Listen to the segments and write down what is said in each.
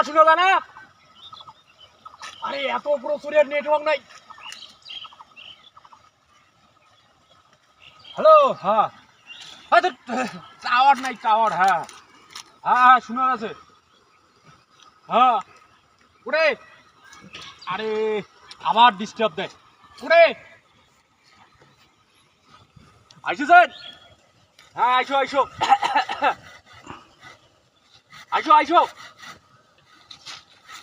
কথা শুনে না? আরে, এত প্রচুরের নেটওয়ার্ক নাই। হ্যালো হ্যাঁ। টাওয়ার নাই টাওয়ার হ্যাঁ। হ্যাঁ হ্যাঁ শোনা যাচ্ছে হ্যাঁ। ওরে আরে, আবার ডিস্টার্ব দেয় ওরে আইসো, স্যার। হ্যাঁ আইসো আইসো। আইসো আইসো।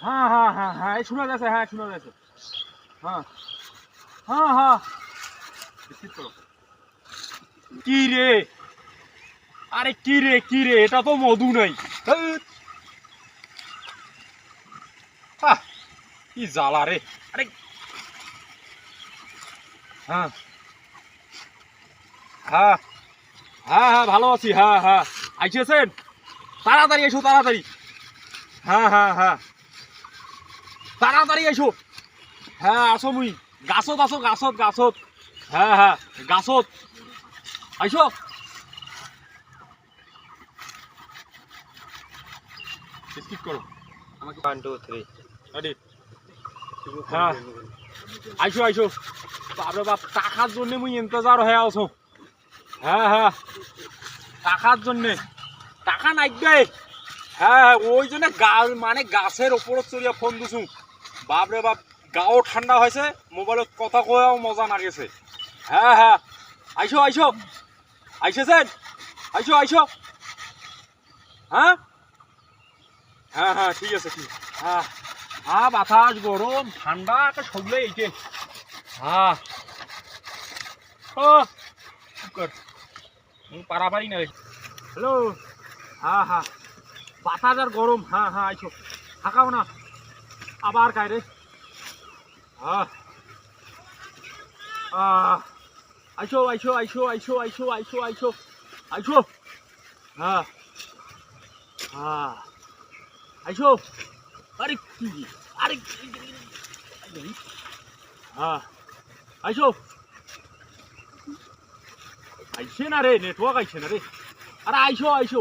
হ্যাঁ হ্যাঁ হ্যাঁ হ্যাঁ শোনা যাচ্ছে হ্যাঁ শোনা যাচ্ছে। হ্যাঁ হ্যাঁ হ্যাঁ। কি রে? আরে কি রে কি রে? এটা তো মধু নাই। কি জ্বালা রে। আরে! হ্যাঁ। হ্যাঁ। হ্যাঁ হ্যাঁ ভালো আছি হ্যাঁ হ্যাঁ। আইসেছেন তাড়াতাড়ি এসো, তাড়াতাড়ি। হ্যাঁ হ্যাঁ হ্যাঁ। তাড়াতাড়ি এসো। হ্যাঁ আসো মুই। গাছত আসো গাছত গাছত হ্যাঁ হ্যাঁ গাছত আইসো। স্কিপ করো। আমাকে ওয়ান টু থ্রি হ্যাঁ। আইসো আইসো। বাপরে বাপ টাকার জন্য মুই ইন্তজার হয়ে আছো। হ্যাঁ হ্যাঁ। টাকার জন্যে। টাকা নাই হ্যাঁ হ্যাঁ, ওই জন্য গা মানে গাছের ওপরত চড়িয়া ফোন দিছু। বাপরে বাপ গাও ঠান্ডা হয়েছে মোবাইলত কথা কয়াও মজা না গেছে হ্যাঁ হ্যাঁ আইসো আইসো আইসেছেন আইসো আইসো হ্যাঁ হ্যাঁ হ্যাঁ ঠিক আছে, ঠিক। হ্যাঁ হ্যাঁ বাতাস গরম ঠান্ডা একটা সবলে এইটে হ্যাঁ ও পারাপারি না হ্যালো হ্যাঁ হ্যাঁ বাতাস আর গরম হ্যাঁ হ্যাঁ আইসো থাকাও না। আবার কায় রে আইসো আইসো আইসো আইসো আইসো আইসো আইসো। আইসো। হ্যাঁ হ্যাঁ আইসো। আরে কি? আরে হ্যাঁ আইসো। আইসে না রে, নেটওয়ার্ক আইসে না রে। আরে আইসো আইসো।